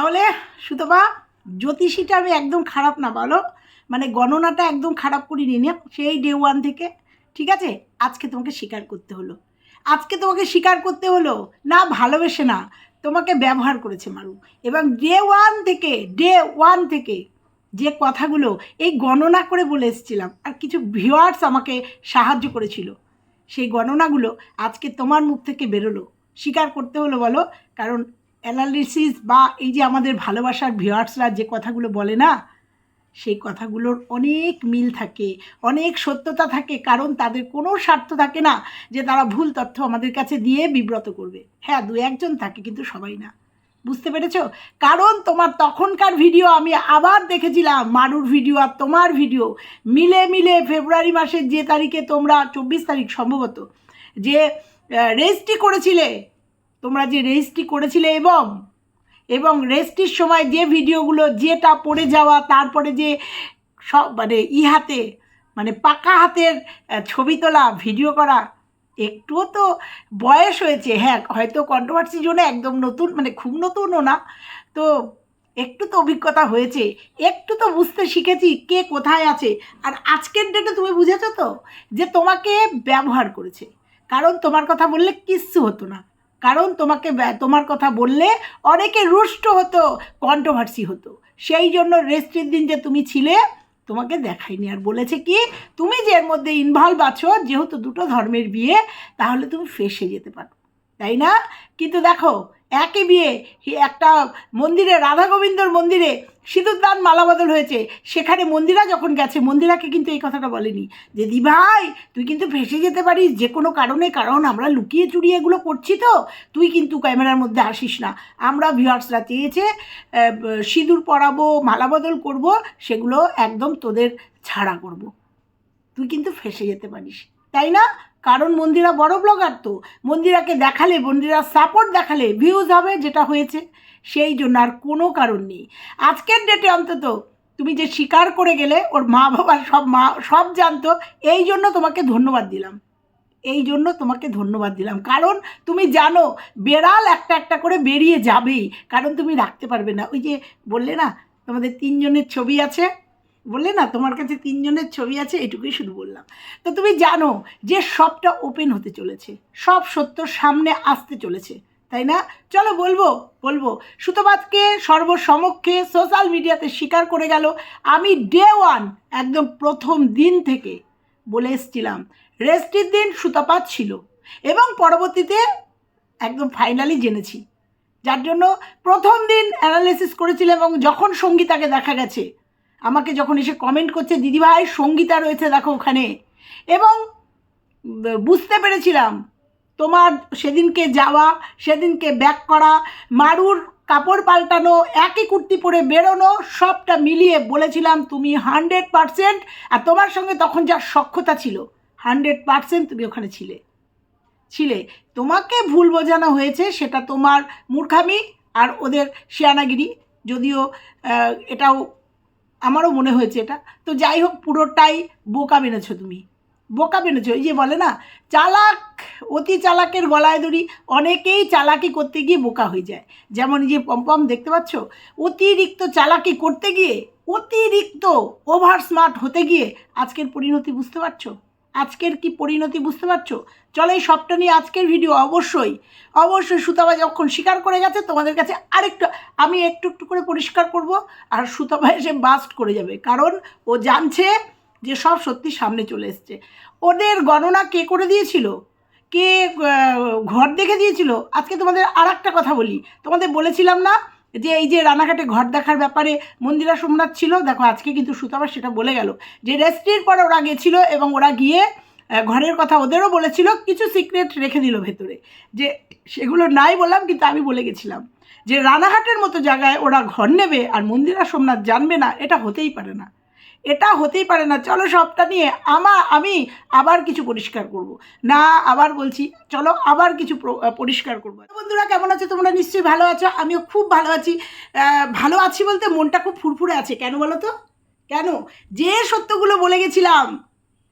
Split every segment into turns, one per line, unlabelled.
তাহলে সুতপা, জ্যোতিষীটা আমি একদম খারাপ না, বলো। মানে গণনাটা একদম খারাপ করিনি না সেই ডে ওয়ান থেকে, ঠিক আছে? আজকে তোমাকে স্বীকার করতে হলো। আজকে তোমাকে স্বীকার করতে হলো? না, ভালোবেসে না, তোমাকে ব্যবহার করেছে মারু। এবং ডে ওয়ান থেকে ডে ওয়ান থেকে যে কথাগুলো, এই গণনা করে বলে এসেছিলাম, আর কিছু ভিউয়ার্স আমাকে সাহায্য করেছিল, সেই গণনাগুলো আজকে তোমার মুখ থেকে বেরোলো। স্বীকার করতে হলো, বলো। কারণ অ্যানালিসিস বা এই যে আমাদের ভালোবাসার ভিউয়ার্সরা যে কথাগুলো বলে না, সেই কথাগুলোর অনেক মিল থাকে, অনেক সত্যতা থাকে, কারণ তাদের কোনো স্বার্থ থাকে না যে তারা ভুল তথ্য আমাদের কাছে দিয়ে বিব্রত করবে। হ্যাঁ দু একজন থাকে, কিন্তু সবাই না। বুঝতে পেরেছ? কারণ তোমার তখনকার ভিডিও আমি আবার দেখেছিলাম, মারুর ভিডিও আর তোমার ভিডিও মিলে মিলে ফেব্রুয়ারি মাসের যে তারিখে তোমরা চব্বিশ তারিখ সম্ভবত, যে রেজিস্ট্রি করেছিলে তোমরা যে রেজিস্ট্রি করেছিলে এবং এবং রেজিস্ট্রির সময় যে ভিডিওগুলো, যেটা পড়ে যাওয়া, তারপরে যে সব মানে ইহাতে মানে পাকা হাতের ছবি তোলা, ভিডিও করা, একটুও তো বয়স হয়েছে। হ্যাঁ হয়তো কন্ট্রোভার্সি জন্য একদম নতুন মানে খুব নতুনও না। তো একটু তো অভিজ্ঞতা হয়েছে। একটু তো বুঝতে শিখেছি কে কোথায় আছে। আর আজকের ডেটে তুমি বুঝেছ তো? যে তোমাকে ব্যবহার করেছে। কারণ তোমার কথা বললে কিচ্ছু হতো না। কারণ তোমাকে তোমার কথা বললে অনেকে রুষ্ট হতো কন্ট্রোভার্সি হতো। সেই জন্য রেস্টের দিন যে তুমি ছিলে, তোমাকে দেখায়নি। আর বলেছে কি, তুমি যে এর মধ্যে ইনভলভ আছো, যেহেতু দুটো ধর্মের বিয়ে, তাহলে তুমি ফেসে যেতে পারো। তাই না? কিন্তু দেখো একই বিয়ে একটা মন্দিরে, রাধা গোবিন্দর মন্দিরে সিঁদুরদান মালা বদল হয়েছে। সেখানে মন্দিরা যখন গেছে, মন্দিরাকে কিন্তু এই কথাটা বলেনি। যে, দি ভাই, তুই কিন্তু ফেসে যেতে পারিস যে কোনো কারণে, কারণ আমরা লুকিয়ে চুরিয়ে এগুলো করছি তো। তুই কিন্তু ক্যামেরার মধ্যে আসিস না। আমরা ভিউয়ার্সরা চেয়েছে সিঁদুর পরাবো মালাবদল করব, সেগুলো একদম তোদের ছাড়া করব। তুই কিন্তু ফেসে যেতে পারিস। তাই না? কারণ মন্দিরা বড় ব্লগার তো। মন্দিরাকে দেখালে মন্দিরা সাপোর্ট দেখালে ভিউজ হবে যেটা হয়েছে, সেই জন্য আর কোনো কারণ নেই। আজকের ডেটে অন্তত তুমি যে স্বীকার করে গেলে, ওর মা বাবা সব মা, সব জানতো, এই জন্য তোমাকে ধন্যবাদ দিলাম। এই জন্য তোমাকে ধন্যবাদ দিলাম। কারণ তুমি জানো, বেড়াল একটা একটা করে বেরিয়ে যাবেই। কারণ তুমি রাখতে পারবে না। ওই যে বললে না, তোমাদের তিনজনের ছবি আছে বললে না, তোমার কাছে তিনজনের ছবি আছে, এটুকুই শুধু বললাম। তো তুমি জানো যে সবটা ওপেন হতে চলেছে, সব সত্য সামনে আসতে চলেছে, তাই না? চলো বলব বলব। সুতোবাদকে সর্বসমক্ষে সোশ্যাল মিডিয়াতে স্বীকার করে গেল। আমি ডে ওয়ান একদম প্রথম দিন থেকে বলে এসছিলাম রেস্টির দিন সুতপাত ছিল এবং পরবর্তীতে একদম ফাইনালি জেনেছি। যার জন্য প্রথম দিন অ্যানালিসিস করেছিলাম এবং যখন সঙ্গীতাকে দেখা গেছে আমাকে যখন এসে কমেন্ট করছে, দিদিভাই, সঙ্গীতা রয়েছে দেখো ওখানে। এবং বুঝতে পেরেছিলাম, তোমার সেদিনকে যাওয়া, সেদিনকে ব্যাক করা, মারুর কাপড় পাল্টানো, একই কুর্তি পরে বেরোনো, সবটা মিলিয়ে বলেছিলাম, তুমি হান্ড্রেড পারসেন্ট আর তোমার সঙ্গে তখন যা সক্ষতা ছিল হান্ড্রেড পারসেন্ট তুমি ওখানে ছিলে। ছিলে। তোমাকে ভুল বোঝানো হয়েছে, সেটা তোমার মূর্খামি আর ওদের শিয়ানাগিরি। যদিও এটাও আমারও মনে হয়েছে এটা। তো যাই হোক, পুরোটাই বোকা বেনেছো তুমি। বোকা বেনেছো এই যে বলে না, চালাক, অতি চালাকের গলায় দড়ি, অনেকেই চালাকি করতে গিয়ে বোকা হয়ে যায়। যেমন যে পম্পম, দেখতে পাচ্ছ? অতিরিক্ত চালাকি করতে গিয়ে, অতিরিক্ত ওভার স্মার্ট হতে গিয়ে আজকের পরিণতি বুঝতে পারছ? আজকের কি পরিণতি বুঝতে পারছ? চলো এই সবটা নিয়ে আজকের ভিডিও অবশ্যই অবশ্যই সুতাবা যখন স্বীকার করে গেছে, তোমাদের কাছে আরেকটু, আমি একটু একটু করে পরিষ্কার করব আর সুতাবা এসে বাস্ট করে যাবে। কারণ ও জানছে যে সব সত্যি সামনে চলে এসছে। ওদের গণনা কে করে দিয়েছিল? কে ঘর দেখে দিয়েছিল? আজকে তোমাদের আর একটা কথা বলি। তোমাদের বলেছিলাম না যে এই যে রানাঘাটে ঘর দেখার ব্যাপারে মন্দিরা সোমনাথ ছিল, দেখো আজকে কিন্তু সুতাবাস সেটা বলে গেল, যে রেস্ট্রির পর ওরা গেছিল এবং ওরা গিয়ে ঘরের কথা ওদেরও বলেছিল, কিছু সিক্রেট রেখে দিল ভেতরে, যে সেগুলো নাই বললাম কিন্তু আমি বলে গেছিলাম, যে রানাঘাটের মতো জায়গায় ওরা ঘর নেবে আর মন্দিরা সোমনাথ জানবে না, এটা হতেই পারে না। এটা হতেই পারে না। চলো সবটা নিয়ে আমা, আমি আবার কিছু পরিষ্কার করব। না, আবার বলছি, চলো আবার কিছু পরিষ্কার করব। বন্ধুরা, কেমন আছো? তোমরা নিশ্চয়ই ভালো আছো। আমিও খুব ভালো আছি। ভালো আছি বলতে মনটা খুব ফুরফুরে আছে। কেন বলো তো? কেন? যে সত্যগুলো বলে গেছিলাম,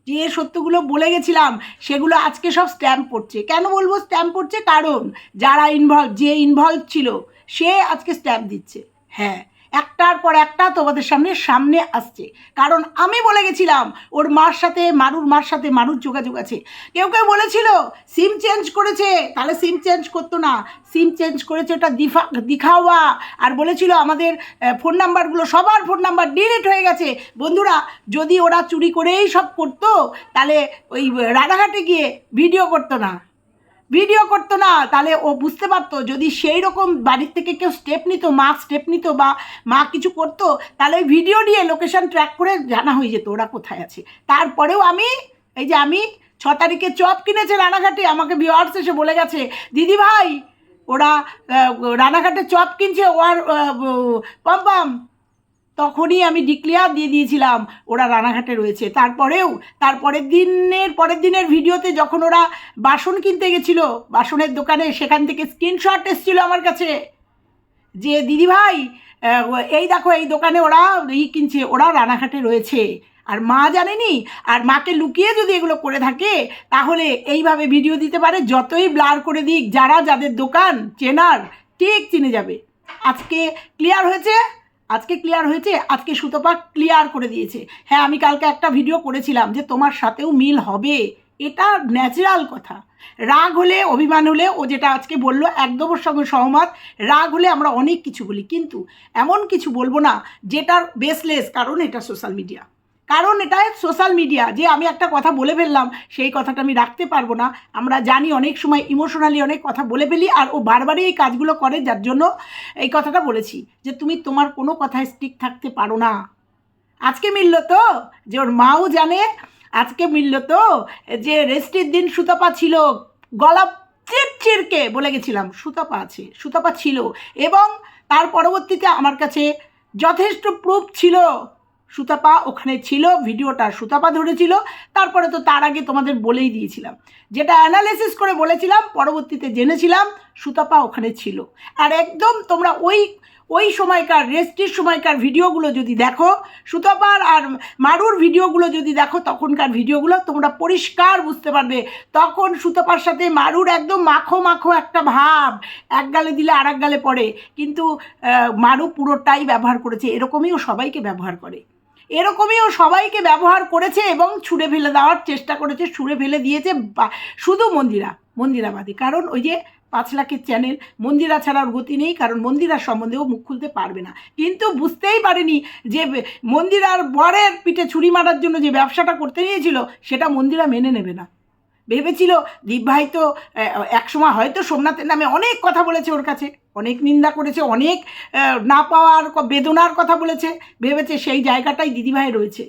যে সত্যগুলো বলে গেছিলাম, সেগুলো আজকে সব স্ট্যাম্প পড়ছে। কেন বলব স্ট্যাম্প পড়ছে? কারণ যারা ইনভলভ যে ইনভলভ ছিল, সে আজকে স্ট্যাম্প দিচ্ছে। হ্যাঁ একটার পর একটা তোমাদের সামনে সামনে আসছে। কারণ আমি বলে গেছিলাম, ওর মার সাথে, মারুর মার সাথে মারুর যোগাযোগ আছে। কেউ কেউ বলেছিল, সিম চেঞ্জ করেছে। তাহলে সিম চেঞ্জ করতো না। সিম চেঞ্জ করেছে ওটা দিফা, দিখাওয়া। আর বলেছিল আমাদের ফোন নাম্বারগুলো, সবার ফোন নাম্বার ডিলিট হয়ে গেছে। বন্ধুরা, যদি ওরা চুরি করেই সব করতো, তাহলে ওই রানাঘাটে গিয়ে ভিডিও করতো না। ভিডিও করতো না, তাহলে ও বুঝতে পারতো, যদি সেই রকম বাড়ির থেকে কেউ স্টেপ নিত, মা স্টেপ নিত বা মা কিছু করতো, তাহলে ওই ভিডিও নিয়ে লোকেশন ট্র্যাক করে জানা হয়ে যেত ওরা কোথায় আছে। তারপরেও আমি, এই যে আমি ছ তারিখে চপ কিনেছে রানাঘাটে, আমাকে ভিওয়ার্স এসে বলে গেছে, দিদি ভাই, ওরা রানাঘাটে চপ কিনছে ওর পম পম তখনই আমি ডিক্লেয়ার দিয়ে দিয়েছিলাম, ওরা রানাঘাটে রয়েছে। তারপরেও, তারপরের দিনের, পরের দিনের ভিডিওতে যখন ওরা বাসন কিনতে গেছিল, বাসনের দোকানে সেখান থেকে স্ক্রিনশট এসেছিল আমার কাছে যে দিদিভাই এই দেখো, এই দোকানে ওরা ই কিনছে, ওরা রানাঘাটে রয়েছে। আর মা জানেনি? আর মাকে লুকিয়ে যদি এগুলো করে থাকে, তাহলে এইভাবে ভিডিও দিতে পারে, যতই ব্লার করে দিক, যারা যাদের দোকান, চেনার, ঠিক চিনে যাবে। আজকে ক্লিয়ার হয়েছে? আজকে ক্লিয়ার হয়েছে, আজকে সুতপা ক্লিয়ার করে দিয়েছে। হ্যাঁ আমি কালকে একটা ভিডিও করেছিলাম যে তোমার সাথেও মিল হবে। এটা ন্যাচারাল কথা। রাগ হলে অভিমান হলে ও যেটা আজকে বলল একদম ওর সঙ্গে সহমত। রাগ হলে আমরা অনেক কিছু বলি, কিন্তু এমন কিছু বলব না যেটার বেসলেস কারণ এটা সোশ্যাল মিডিয়া কারণ এটা সোশ্যাল মিডিয়া যে আমি একটা কথা বলে ফেললাম, সেই কথাটা আমি রাখতে পারব না। আমরা জানি অনেক সময় ইমোশনালি অনেক কথা বলে ফেলি, আর ও বারবারই এই কাজগুলো করে, যার জন্য এই কথাটা বলেছি, যে তুমি তোমার কোনো কথায় স্টিক থাকতে পারো না। আজকে মিলল তো, যে ওর মাও জানে, আজকে মিলল তো, যে রেস্টের দিন সুতপা ছিল, গলা চির চিরকে বলে গেছিলাম, সুতপা আছে, সুতপা ছিল, এবং তার পরবর্তীতে আমার কাছে যথেষ্ট প্রুফ ছিল। সুতাপা ওখানে ছিল, ভিডিওটা সুতাপা ধরেছিল, তারপরে তো তার আগে তোমাদের বলেই দিয়েছিলাম। যেটা অ্যানালিসিস করে বলেছিলাম, পরবর্তীতে জেনেছিলাম, সুতাপা ওখানে ছিল। আর একদম তোমরা ওই ওই সময়কার, রেস্টির সময়কার ভিডিওগুলো যদি দেখো, সুতপার আর মারুর ভিডিওগুলো যদি দেখো, তখনকার ভিডিওগুলো তোমরা পরিষ্কার বুঝতে পারবে। তখন সুতপার সাথে মারুর একদম মাখো মাখো একটা ভাব, এক গালে দিলে আর এক গালে পড়ে। কিন্তু মারু পুরোটাই ব্যবহার করেছে, এরকমই ও সবাইকে ব্যবহার করে। এরকমই ও সবাইকে ব্যবহার করেছে এবং ছুঁড়ে ফেলে দেওয়ার চেষ্টা করেছে, ছুঁড়ে ফেলে দিয়েছে শুধু মন্দিরা, মন্দিরাবাদী। কারণ ওই যে পাঁচ লাখের চ্যানেল মন্দিরা ছাড়ার গতি নেই, কারণ মন্দিরার সম্বন্ধেও মুখ খুলতে পারবে না। কিন্তু বুঝতেই পারেনি যে মন্দিরার বরের পিঠে ছুরি মারার জন্য যে ব্যবসাটা করতে নিয়েছিল, সেটা মন্দিরা মেনে নেবে না। ভেবেছিল দীপভাই তো একসময় হয়তো সোমনাথের নামে অনেক কথা বলেছে ওর কাছে। অনেক নিন্দা করেছে, অনেক না পাওয়ার বেদনার কথা বলেছে, ভেবেছে সেই জায়গাটাই দিদিভাই রয়েছে।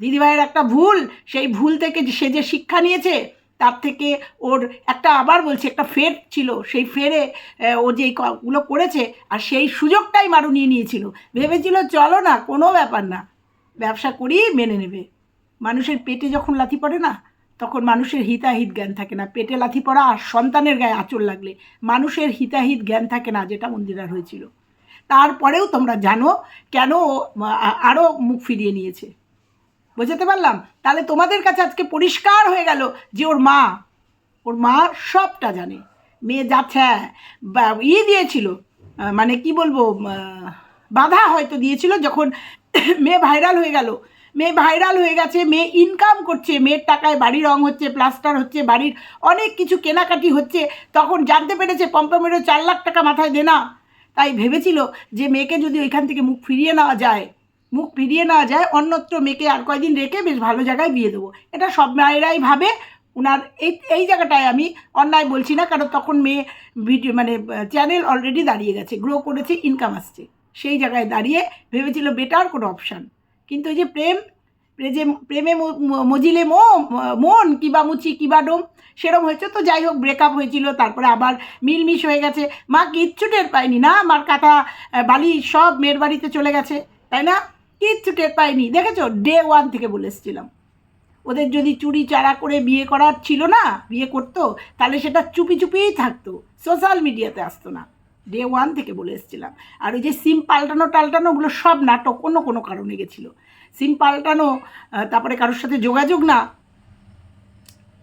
দিদিভাইয়ের একটা ভুল, সেই ভুল থেকে সে যে শিক্ষা নিয়েছে, তার থেকে ওর একটা আবার বলছে, একটা ফের ছিল, সেই ফেরে ও যে গুলো করেছে, আর সেই সুযোগটাই মারু নিয়ে নিয়েছিল। ভেবেছিল, চলো না, কোনো ব্যাপার না, ব্যবসা করি মেনে নেবে। মানুষের পেটে যখন লাথি পড়ে না তখন মানুষের হিতাহিত জ্ঞান থাকে না। পেটে লাথি পড়া আর সন্তানের গায়ে আঁচড় লাগলে মানুষের হিতাহিত জ্ঞান থাকে না, যেটা মন্দিরার হয়েছিল। তারপরেও তোমরা জানো কেন আরও মুখ ফিরিয়ে নিয়েছে। বোঝাতে পারলাম? তাহলে তোমাদের কাছে আজকে পরিষ্কার হয়ে গেল যে ওর মা ওর মা সবটা জানে। মেয়ে যাচ্ছে ই দিয়েছিল মানে কি বলব বাধা হয়তো দিয়েছিল যখন মেয়ে ভাইরাল হয়ে গেল। মেয়ে ভাইরাল হয়ে গেছে, মেয়ে ইনকাম করছে, মেয়ের টাকায় বাড়ি রং হচ্ছে প্লাস্টার হচ্ছে, বাড়ির অনেক কিছু কেনাকাটি হচ্ছে, তখন জানতে পেরেছে পম্পমেরও চার লাখ টাকা মাথায় দেনা। তাই ভেবেছিল যে মেয়েকে যদি ওইখান থেকে মুখ ফিরিয়ে নেওয়া যায়, মুখ ফিরিয়ে নেওয়া যায়, অন্যত্র মেয়েকে আর কয়দিন রেখে বেশ ভালো জায়গায় বিয়ে দেবো। এটা সব মায়েরাই ভাবে। ওনার এই এই জায়গাটায় আমি অন্যায় বলছি না, কারণ তখন মেয়ে ভিডিও মানে চ্যানেল অলরেডি দাঁড়িয়ে গেছে গ্রো করেছে ইনকাম আসছে। সেই জায়গায় দাঁড়িয়ে ভেবেছিল বেটার কোনো অপশান কিন্তু ওই যে প্রেম প্রেজে প্রেমে মজিলে মো, মন, কিবা মুচি, কিবা ডোম, সেরম হয়েছে। তো যাই হোক ব্রেকআপ হয়েছিল, তারপরে আবার মিলমিশ হয়ে গেছে। মা কিচ্ছু টের পায়নি না, মার কাটা বালি সব মেয়ের বাড়িতে চলে গেছে, তাই না? কিচ্ছু টের পায়নি। দেখেছ? ডে ওয়ান থেকে বলে এসেছিলাম। ওদের যদি চুরি চারা করে বিয়ে করার ছিল না, বিয়ে করতো, তাহলে সেটা চুপি চুপিই থাকতো। সোশ্যাল মিডিয়াতে আসতো না। ডে ওয়ান থেকে বলে এসেছিলাম। আর ওই যে সিম পাল্টানো টাল্টানো ওগুলো সব নাটক অন্য কোনো কারণে গেছিল। সিম পাল্টানো তারপরে কারোর সাথে যোগাযোগ না,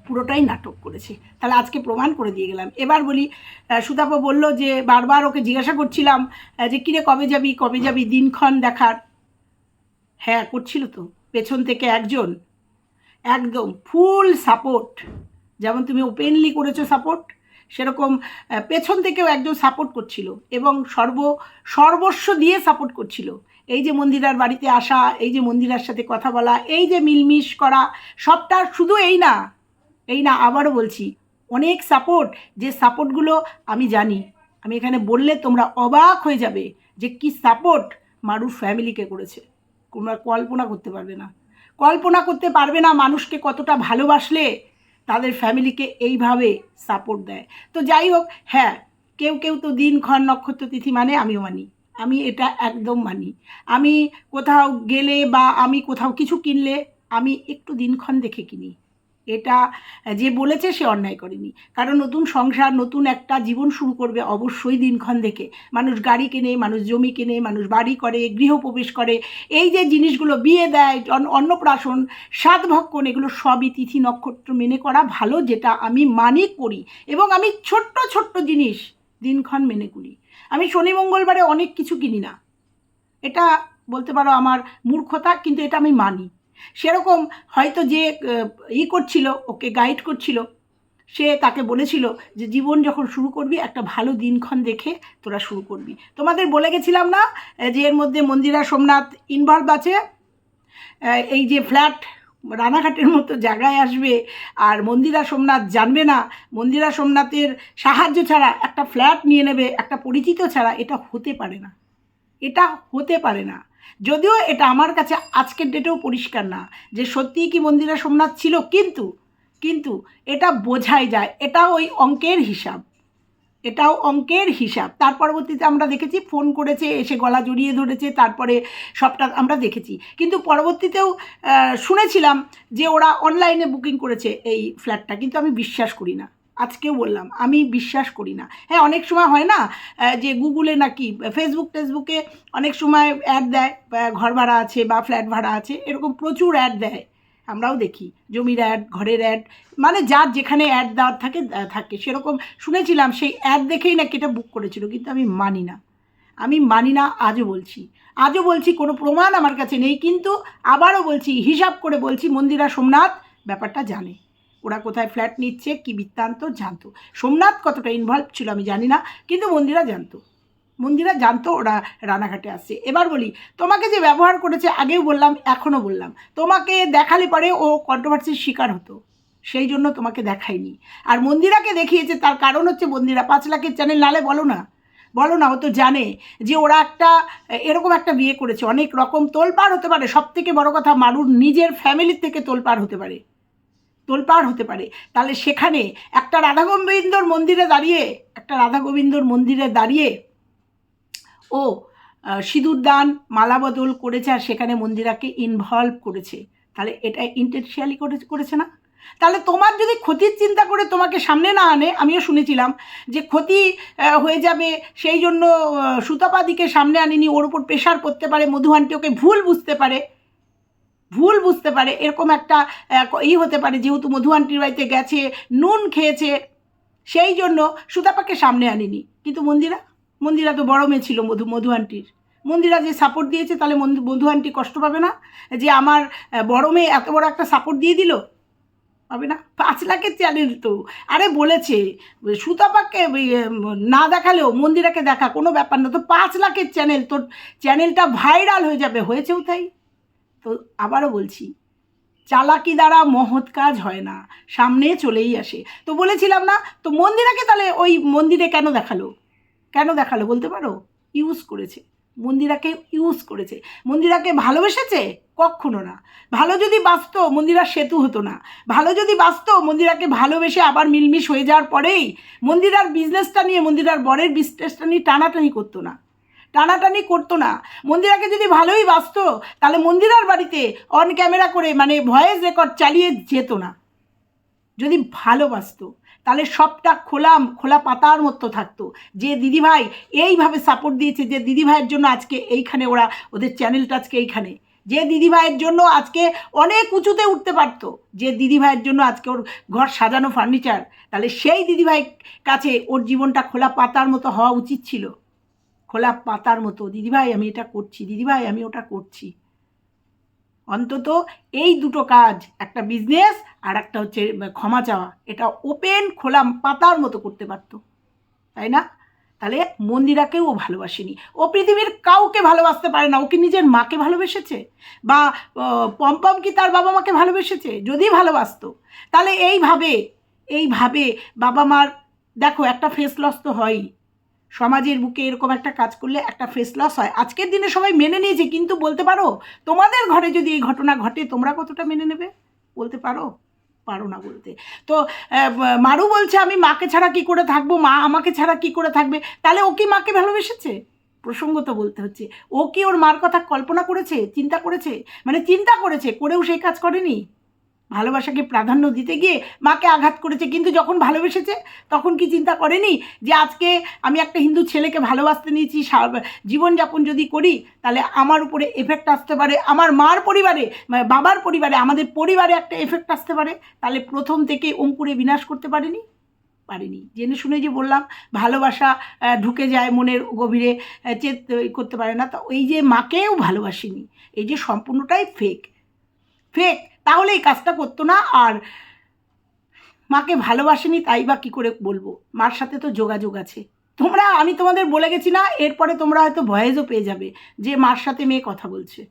পুরোটাই নাটক করেছে। তাহলে আজকে প্রমাণ করে দিয়ে গেলাম। এবার বলি সুতাপা বলল যে বারবার ওকে জিজ্ঞাসা করছিলাম যে কিরে, কবে যাবি? কবে যাবি দিনক্ষণ দেখার? হ্যাঁ করছিল তো। পেছন থেকে একজন। একদম ফুল সাপোর্ট যেমন তুমি ওপেনলি করেছ সাপোর্ট সেরকম পেছন থেকেও একজন সাপোর্ট করছিল এবং সর্ব, সর্বস্ব দিয়ে সাপোর্ট করছিল। এই যে মন্দিরার বাড়িতে আসা, এই যে মন্দিরার সাথে কথা বলা, এই যে মিলমিশ করা, সবটা শুধু এই না এই না, আবারও বলছি, অনেক সাপোর্ট যে সাপোর্টগুলো আমি জানি। আমি এখানে বললে তোমরা অবাক হয়ে যাবে যে কি সাপোর্ট মারুর ফ্যামিলিকে করেছে। তোমরা কল্পনা করতে পারবে না। কল্পনা করতে পারবে না মানুষকে কতটা ভালোবাসলে তাদের ফ্যামিলিকে এইভাবে সাপোর্ট দেয়। তো যাই হোক হ্যাঁ কেউ কেউ তো দিনক্ষণ নক্ষত্র, তিথি মানে আমিও মানি। আমি এটা একদম মানি। আমি কোথাও গেলে বা আমি কোথাও কিছু কিনলে আমি একটু দিনক্ষণ দেখে কিনি। এটা যে বলেছে সে অন্যায় করেনি। কারণ নতুন সংসার, নতুন একটা জীবন শুরু করবে অবশ্যই দিনক্ষণ দেখে। মানুষ গাড়ি কেনে, মানুষ জমি কেনে, মানুষ বাড়ি করে গৃহপ্রবেশ করে। এই যে জিনিসগুলো বিয়ে দেয়, অন- অন্নপ্রাশন সাতভক্ষণ এগুলো সবই তিথি নক্ষত্র মেনে করা ভালো, যেটা আমি মানি করি। এবং আমি ছোট্ট ছোট্ট জিনিস দিনক্ষণ মেনে করি। আমি শনি মঙ্গলবারে অনেক কিছু কিনি না। এটা বলতে পারো আমার মূর্খতা, কিন্তু এটা আমি মানি। সেরকম হয়তো যে ই করছিল, ওকে গাইড করছিল, সে তাকে বলেছিল যে, জীবন যখন শুরু করবি, একটা ভালো দিনক্ষণ দেখে তোরা শুরু করবি। তোমাদের বলে গেছিলাম না যে এর মধ্যে মন্দিরা সোমনাথ ইনভলভ আছে এই যে ফ্ল্যাট রানাঘাটের মতো জায়গায় আসবে আর মন্দিরা সোমনাথ জানবে না, মন্দিরা সোমনাথের সাহায্য ছাড়া একটা ফ্ল্যাট নিয়ে নেবে, একটা পরিচিত ছাড়া, এটা হতে পারে না। এটা হতে পারে না। যদিও এটা আমার কাছে আজকের ডেটেও পরিষ্কার না যে সত্যিই কি মন্দিরা সোমনাথ ছিল, কিন্তু কিন্তু এটা বোঝাই যায় এটা ওই অঙ্কের হিসাব। এটাও অঙ্কের হিসাব। তার পরবর্তীতে আমরা দেখেছি ফোন করেছে, এসে গলা জড়িয়ে ধরেছে, তারপরে সবটা আমরা দেখেছি। কিন্তু পরবর্তীতেও শুনেছিলাম যে ওরা অনলাইনে বুকিং করেছে এই ফ্ল্যাটটা কিন্তু আমি বিশ্বাস করি না। আজকেও বললাম, আমি বিশ্বাস করি না। হ্যাঁ অনেক সময় হয় না যে গুগলে নাকি ফেসবুক টেসবুকে অনেক সময় অ্যাড দেয় ঘর ভাড়া আছে বা ফ্ল্যাট ভাড়া আছে, এরকম প্রচুর অ্যাড দেয়। আমরাও দেখি, জমির অ্যাড ঘরের অ্যাড মানে যার যেখানে অ্যাড দেওয়ার থাকে থাকে। সেরকম শুনেছিলাম, সেই অ্যাড দেখেই নাকি এটা বুক করেছিল, কিন্তু আমি মানি না। আমি মানি না, আজও বলছি। আজও বলছি, কোনো প্রমাণ আমার কাছে নেই, কিন্তু আবারও বলছি, হিসাব করে বলছি, মন্দিরা সোমনাথ ব্যাপারটা জানে। ওরা কোথায় ফ্ল্যাট নিচ্ছে, কি বৃত্তান্ত, জানতো। সোমনাথ কতটা ইনভলভ ছিল আমি জানি না, কিন্তু মন্দিরা জানতো। মন্দিরা জানতো ওরা রানাঘাটে আসছে এবার বলি, তোমাকে যে ব্যবহার করেছে, আগেও বললাম, এখনও বললাম। তোমাকে দেখালে পরে ও কন্ট্রোভার্সির শিকার হতো। সেই জন্য তোমাকে দেখায়নি আর মন্দিরাকে দেখিয়েছে, তার কারণ হচ্ছে মন্দিরা, পাঁচ লাখের চ্যানেল নালে বলো না। বলো না, ও তো জানে যে ওরা একটা, এরকম একটা বিয়ে করেছে। অনেক রকম তোলপাড় হতে পারে। সব থেকে বড় কথা মারুর নিজের ফ্যামিলির থেকে তোলপাড় হতে পারে। তোলপাড় হতে পারে। তাহলে সেখানে একটা রাধা গোবিন্দর মন্দিরে দাঁড়িয়ে, একটা রাধা গোবিন্দর মন্দিরে দাঁড়িয়ে, ও সিঁদুর দান, মালা বদল করেছে আর সেখানে মন্দিরাকে ইনভলভ করেছে। তাহলে এটা ইন্টেনশিয়ালি করে করেছে না? তাহলে তোমার যদি ক্ষতির চিন্তা করে তোমাকে সামনে না আনে, আমিও শুনেছিলাম যে ক্ষতি হয়ে যাবে, সেই জন্য সুতাপাদিকে সামনে আনেনি, ওর উপর প্রেশার পড়তে পারে মধু আন্টি ওকে ভুল বুঝতে পারে। ভুল বুঝতে পারে, এরকম একটা ই হতে পারে, যেহেতু মধু আন্টির বাড়িতে গেছে, নুন খেয়েছে, সেই জন্য সুতাপাকে সামনে আনিনি। কিন্তু মন্দিরা মন্দিরা তো বড় মেয়ে ছিল মধু মধু আন্টির মন্দিরা যে সাপোর্ট দিয়েছে, তাহলে মধু আন্টি কষ্ট পাবে না? যে আমার বড় মেয়ে এত বড় একটা সাপোর্ট দিয়ে দিল? পাবে না? পাঁচ লাখের চ্যানেল তো। আরে বলেছে, সুতাপাকে না দেখালেও মন্দিরাকে দেখা কোনো ব্যাপার না। তো পাঁচ লাখের চ্যানেল তোর চ্যানেলটা ভাইরাল হয়ে যাবে, হয়েছেও তাই। তো আবারও বলছি, চালাকি দ্বারা মহৎ কাজ হয় না, সামনে চলেই আসে। তো বলেছিলাম না, তো মন্দিরাকে তাহলে ওই মন্দিরে কেন দেখাল? কেন দেখাল বলতে পারো? ইউজ করেছে। মন্দিরাকে ইউজ করেছে। মন্দিরাকে ভালোবেসেছে? কখনো না। ভালো যদি বাঁচত মন্দিরার সেতু হতো না। ভালো যদি বাঁচত, মন্দিরাকে ভালোবেসে আবার মিলমিশ হয়ে যাওয়ার পরেই মন্দিরার বিজনেসটা নিয়ে মন্দিরার বরের বিজনেসটা নিয়ে টানাটানি করতো না। টানাটানি করতো না। মন্দিরাকে যদি ভালোই বাঁচত তাহলে মন্দিরার বাড়িতে অন ক্যামেরা করে মানে ভয়েস রেকর্ড চালিয়ে যেত না। যদি ভালোবাসতো তাহলে সবটা খোলা খোলা পাতার মতো থাকতো। যে দিদিভাই এইভাবে সাপোর্ট দিয়েছে, যে দিদিভাইয়ের জন্য আজকে এইখানে ওরা, ওদের চ্যানেলটা আজকে এইখানে। যে দিদিভাইয়ের জন্য আজকে অনেক উঁচুতে উঠতে পারতো, যে দিদিভাইয়ের জন্য আজকে ওর ঘর সাজানো ফার্নিচার তাহলে সেই দিদিভাই কাছে ওর জীবনটা খোলা পাতার মতো হওয়া উচিত ছিল। খোলা পাতার মতো, দিদিভাই, আমি এটা করছি, দিদিভাই, আমি ওটা করছি। অন্তত এই দুটো কাজ, একটা বিজনেস আর একটা হচ্ছে ক্ষমা চাওয়া, এটা ওপেন খোলা পাতার মতো করতে পারতো। তাই না? তাহলে মন্দিরাকেও ও ভালোবাসেনি। ও পৃথিবীর কাউকে ভালোবাসতে পারে না, ও কি নিজের মাকে ভালোবেসেছে? বা পম্পম কি তার বাবা মাকে ভালোবেসেছে? যদি ভালোবাসতো। তাহলে এইভাবে এইভাবে বাবা মার দেখো, একটা ফেস লস তো হয়ই। সমাজের বুকে এরকম একটা কাজ করলে একটা ফেস লস হয়। আজকের দিনে সবাই মেনে নিয়েছে, কিন্তু বলতে পারো, তোমাদের ঘরে যদি এই ঘটনা ঘটে, তোমরা কতটা মেনে নেবে? বলতে পারো? পারো না বলতে। তো মারু বলছে, আমি মাকে ছাড়া কি করে থাকব? মা আমাকে ছাড়া কি করে থাকবে? তাহলে ও কি মাকে ভালোবেসেছে? প্রসঙ্গত বলতে হচ্ছে। ও কি ওর মার কথা কল্পনা করেছে, চিন্তা করেছে? মানে চিন্তা করেছে, করেও সেই কাজ করেনি? ভালোবাসাকে প্রাধান্য দিতে গিয়ে মাকে আঘাত করেছে। কিন্তু যখন ভালোবেসেছে, তখন কি চিন্তা করেনি যে আজকে আমি একটা হিন্দু ছেলেকে ভালোবাসতে নিয়েছি জীবনযাপন যদি করি, তাহলে আমার উপরে এফেক্ট আসতে পারে, আমার মার পরিবারে মানে বাবার পরিবারে, আমাদের পরিবারে একটা এফেক্ট আসতে পারে। তাহলে প্রথম থেকে অঙ্কুরে বিনাশ করতে পারেনি? পারেনি। জেনে শুনে যে বললাম, ভালোবাসা ঢুকে যায় মনের গভীরে চেত করতে পারে না। তো এই যে মাকেও ভালোবাসিনি, এই যে সম্পূর্ণটাই ফেক ফেক তাহলে এই কাজটা করতো না আর মাকে ভালোবাসেনি, তাই বা কী করে বলব? মার সাথে তো যোগাযোগ আছে। তোমরা, আমি তোমাদের বলে গেছি না, এরপরে তোমরা হয়তো ভয়েসও পেয়ে যাবে যে মার সাথে মেয়ে কথা বলছে।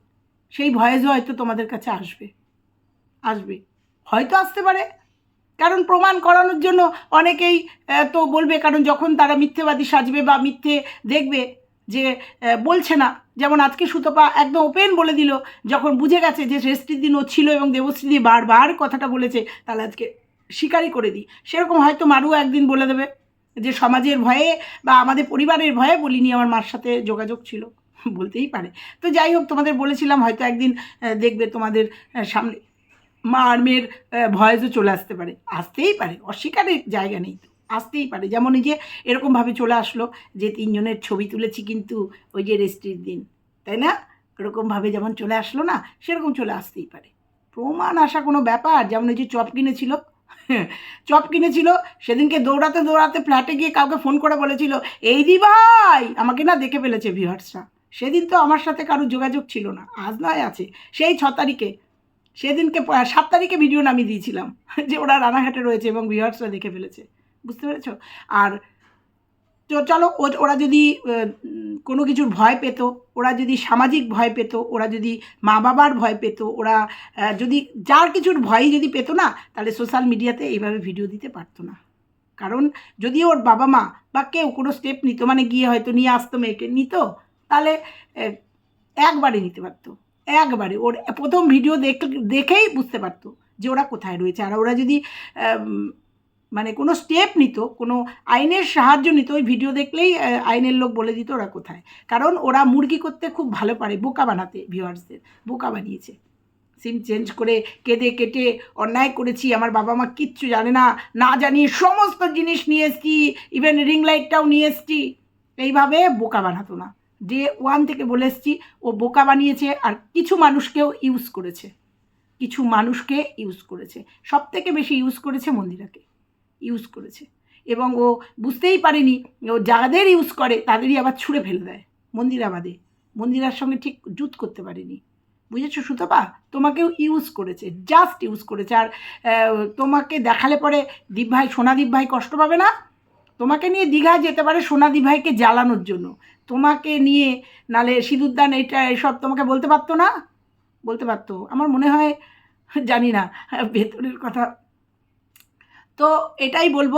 সেই ভয়েসও হয়তো তোমাদের কাছে আসবে। আসবে। হয়তো আসতে পারে। কারণ প্রমাণ করানোর জন্য অনেকেই তো বলবে, কারণ যখন তারা মিথ্যেবাদী সাজবে বা মিথ্যে দেখবে যে বলছে না যেমন আজকে সুতপা একদম ওপেন বলে দিল, যখন বুঝে গেছে যে ষষ্ঠীর দিন ও ছিল এবং দেবশ্রী দি বারবার কথাটা বলেছে, তাহলে আজকে স্বীকারই করে দিই। সেরকম হয়তো মারু একদিন বলে দেবে যে সমাজের ভয়ে বা আমাদের পরিবারের ভয়ে বলিনি, আমার মার সাথে যোগাযোগ ছিল। বলতেই পারে। তো যাই হোক, তোমাদের বলেছিলাম, হয়তো একদিন দেখবে তোমাদের সামনে। মা আর মেয়ের ভয়েসও চলে আসতে পারে। আসতেই পারে, অস্বীকারের জায়গা নেই তো। আসতেই পারে। যেমন এই যে এরকমভাবে চলে আসলো যে তিনজনের ছবি তুলেছি কিন্তু ওই যে রেস্ট্রির দিন, তাই না? এরকমভাবে যেমন চলে আসলো না, সেরকম চলে আসতেই পারে। প্রমাণ আসা কোনো ব্যাপার? যেমন ওই যে চপ কিনেছিল চপ কিনেছিল, সেদিনকে দৌড়াতে দৌড়াতে ফ্ল্যাটে গিয়ে কাউকে ফোন করে বলেছিল, এই দি ভাই! আমাকে না দেখে ফেলেছে ভিউয়ার্সরা। সেদিন তো আমার সাথে কারোর যোগাযোগ ছিল না, আজ নয় আছে। সেই ছ তারিখে, সেদিনকে সাত তারিখে ভিডিও নামিয়ে দিয়েছিলাম, যে ওরা রানাঘাটে রয়েছে এবং ভিউয়ার্সরা দেখে ফেলেছে। বুঝতে পেরেছ? আর তো চলো ওরা যদি কোনো কিছুর ভয় পেত, ওরা যদি সামাজিক ভয় পেত, ওরা যদি মা বাবার ভয় পেত, ওরা যদি যার কিছুর ভয়ই যদি পেতো না, তাহলে সোশ্যাল মিডিয়াতে এইভাবে ভিডিও দিতে পারতো না। কারণ যদি ওর বাবা মা বা কেউ কোনো স্টেপ নিত মানে গিয়ে হয়তো নিয়ে আসতো, মেয়েকে নিত, তাহলে একবারে নিতে পারতো। একবারে ওর প্রথম ভিডিও দেখ, দেখেই বুঝতে পারতো যে ওরা কোথায় রয়েছে। আর ওরা যদি মানে কোনো স্টেপ নিত, কোনো আইনের সাহায্য নিত, ওই ভিডিও দেখলেই আইনের লোক বলে দিত ওরা কোথায়। কারণ ওরা মুরগি করতে খুব ভালো পারে, বোকা বানাতে ভিউয়ার্সদের বোকা বানিয়েছে। সিম চেঞ্জ করে কেটে কেটে অন্যায় করেছি, আমার বাবা মা কিচ্ছু জানে না না জানিয়ে সমস্ত জিনিস নিয়ে এসছি ইভেন রিং লাইটটাও নিয়ে এসছি। এইভাবে বোকা বানাতো না। ডে ওয়ান থেকে বলে এসছি, ও বোকা বানিয়েছে আর কিছু মানুষকেও ইউজ করেছে। কিছু মানুষকে ইউজ করেছে। সব থেকে বেশি ইউজ করেছে মন্দিরাকে। ইউজ করেছে। এবং ও বুঝতেই পারেনি, ও যাদের ইউজ করে তাদেরই আবার ছুঁড়ে ফেলে দেয় মন্দিরা বাদে মন্দিরার সঙ্গে ঠিক জুত করতে পারেনি। বুঝেছ সুতপা? তোমাকেও ইউজ করেছে জাস্ট ইউজ করেছে। আর তোমাকে দেখালে পরে দীপ ভাই, সোনাদীপ ভাই কষ্ট পাবে না? তোমাকে নিয়ে দীঘায় যেতে পারে সোনাদীপ ভাইকে জ্বালানোর জন্য। তোমাকে নিয়ে নালে সিঁদুরদান এটা এসব তোমাকে বলতে পারতো না? বলতে পারতো। আমার মনে হয়, জানি না, ভেতরের কথা তো এটাই বলব,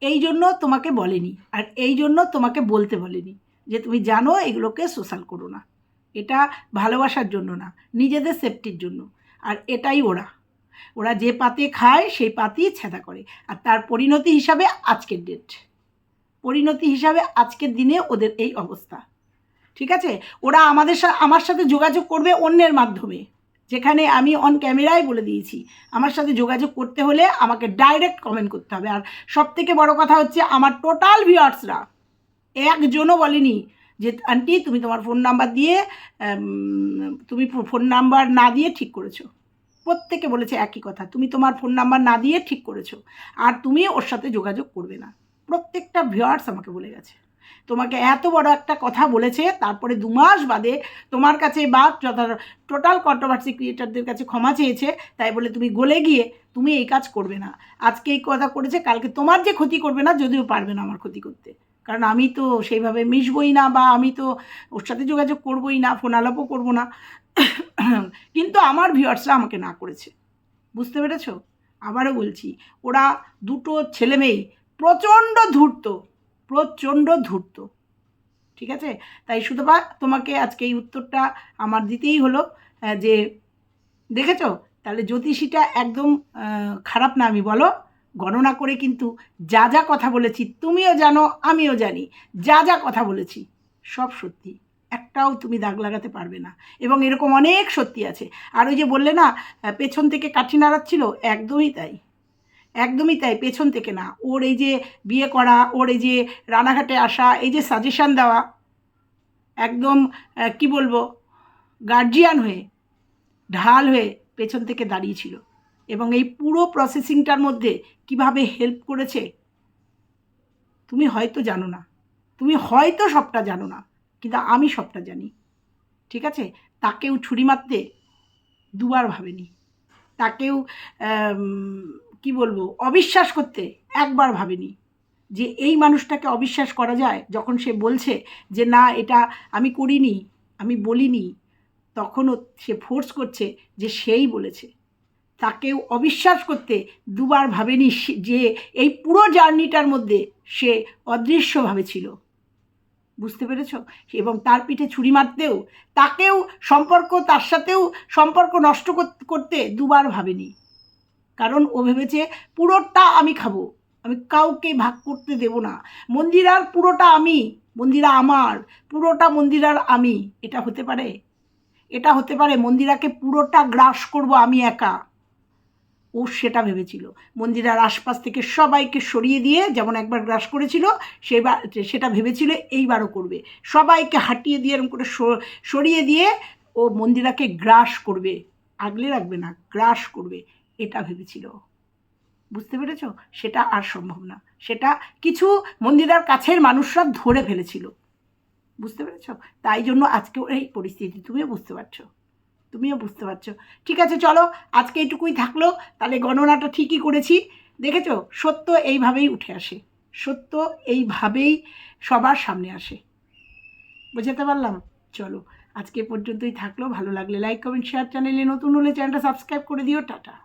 এই জন্য তোমাকে বলেনি আর এই জন্য তোমাকে বলতে বলেনি যে তুমি জানো এগুলোকে সোশ্যাল করো না। এটা ভালোবাসার জন্য না, নিজেদের সেফটির জন্য। আর এটাই ওরা। ওরা যে পাতে খায় সেই পাতেই ছেদা করে। আর তার পরিণতি হিসাবে আজকের ডেট পরিণতি হিসাবে আজকের দিনে ওদের এই অবস্থা। ঠিক আছে? ওরা আমাদের আমার সাথে যোগাযোগ করবে অন্যের মাধ্যমে। যেখানে আমি অন ক্যামেরায় বলে দিয়েছি। আমার সাথে যোগাযোগ করতে হলে আমাকে ডাইরেক্ট কমেন্ট করতে হবে। আর সব থেকে বড় কথা হচ্ছে, আমার টোটাল ভিউয়ার্সরা একজনও বলেনি যে, আন্টি, তুমি তোমার ফোন নাম্বার দিয়ে তুমি ফোন নাম্বার না দিয়ে ঠিক করেছ। প্রত্যেকে বলেছে একই কথা, তুমি তোমার ফোন নাম্বার না দিয়ে ঠিক করেছ। আর তুমি ওর সাথে যোগাযোগ করবে না। প্রত্যেকটা ভিউয়ার্স আমাকে বলে গেছে। তোমাকে এত বড় একটা কথা বলেছে, তারপরে দু মাস বাদে তোমার কাছে বা যথা টোটাল কন্ট্রোভার্সি ক্রিয়েটারদের কাছে ক্ষমা চেয়েছে, তাই বলে তুমি গলে গিয়ে তুমি এই কাজ করবে না। আজকে এই কথা করেছে, কালকে তোমার যে ক্ষতি করবে না, যদিও পারবে না আমার ক্ষতি করতে। কারণ আমি তো সেইভাবে মিশবই না বা আমি তো ওর সাথে যোগাযোগ করবই না ফোন আলাপও করব না। কিন্তু আমার ভিউয়ার্সরা আমাকে না করেছে। বুঝতে পেরেছ? আবারও বলছি, ওরা দুটো ছেলেমেয়ে প্রচণ্ড ধূর্ত। প্রচণ্ড ধূর্ত। ঠিক আছে? তাই সুতপা, তোমাকে আজকে এই উত্তরটা আমার দিতেই হলো যে দেখেছ? তাহলে জ্যোতিষীটা একদম খারাপ না আমি বলো। গণনা করে কিন্তু যা যা কথা বলেছি, তুমিও জানো, আমিও জানি। যা যা কথা বলেছি, সব সত্যি। একটাও তুমি দাগ লাগাতে পারবে না। এবং এরকম অনেক সত্যি আছে। আর ওই যে বললে না পেছন থেকে কাঠি নাড়াচ্ছিল, একদমই তাই। একদমই তাই, পেছন থেকে না। ওর এই যে বিয়ে করা, ওর এই যে রানাঘাটে আসা, এই যে সাজেশান দেওয়া, একদম কি বলব গার্জিয়ান হয়ে, ঢাল হয়ে পেছন থেকে দাঁড়িয়েছিল এবং এই পুরো প্রসেসিংটার মধ্যে কীভাবে হেল্প করেছে, তুমি হয়তো জানো না। তুমি হয়তো সবটা জানো না, কিন্তু আমি সবটা জানি। ঠিক আছে? তাকেও ছুরি মারতে দুবার ভাবেনি। তাকেও কি বলব, অবিশ্বাস করতে একবার ভাবেনি। যে এই মানুষটাকে অবিশ্বাস করা যায় যখন সে বলছে যে, না, এটা আমি করিনি, আমি বলিনি। তখনও সে ফোর্স করছে যে সেই বলেছে। তাকেও অবিশ্বাস করতে দুবার ভাবেনি যে এই পুরো জার্নিটার মধ্যে সে অদৃশ্যভাবে ছিল। বুঝতে পেরেছ? এবং তার পিঠে ছুরি মারতেও তাকেও সম্পর্ক, তার সাথেও সম্পর্ক নষ্ট কর- করতে দুবার ভাবেনি। কারণ ও ভেবেছে পুরোটা আমি খাব। আমি কাউকে ভাগ করতে দেব না। মন্দিরার পুরোটা আমি, মন্দিরা আমার, পুরোটা মন্দিরার আমি। এটা হতে পারে? এটা হতে পারে মন্দিরাকে পুরোটা গ্রাস করব আমি একা। ও সেটা ভেবেছিল। মন্দিরার আশপাশ থেকে সবাইকে সরিয়ে দিয়ে যেমন একবার গ্রাস করেছিল, সেবার, সেটা ভেবেছিল এইবারও করবে। সবাইকে হাঁটিয়ে দিয়ে এরকম করে সরিয়ে দিয়ে ও মন্দিরাকে গ্রাস করবে। আগলে রাখবে না, গ্রাস করবে। এটা ভেবেছিল। বুঝতে পেরেছ? সেটা আর সম্ভব না। সেটা কিছু মন্দিরার কাছের মানুষরা ধরে ফেলেছিল। বুঝতে পেরেছ? তাই জন্য আজকে এই পরিস্থিতি। তুমিও বুঝতে পারছ? তুমিও বুঝতে পারছ। ঠিক আছে, চলো, আজকে এইটুকুই থাকল। তাহলে গণনাটা ঠিকই করেছি। দেখেছ? সত্য এইভাবেই উঠে আসে। সত্য এইভাবেই সবার সামনে আসে। বুঝাতে পারলাম? চলো, আজকে পর্যন্তই থাকল। ভালো লাগলে লাইক কমেন্ট শেয়ার চ্যানেলে নতুন হলে চ্যানেলটা সাবস্ক্রাইব করে দিও। টাটা।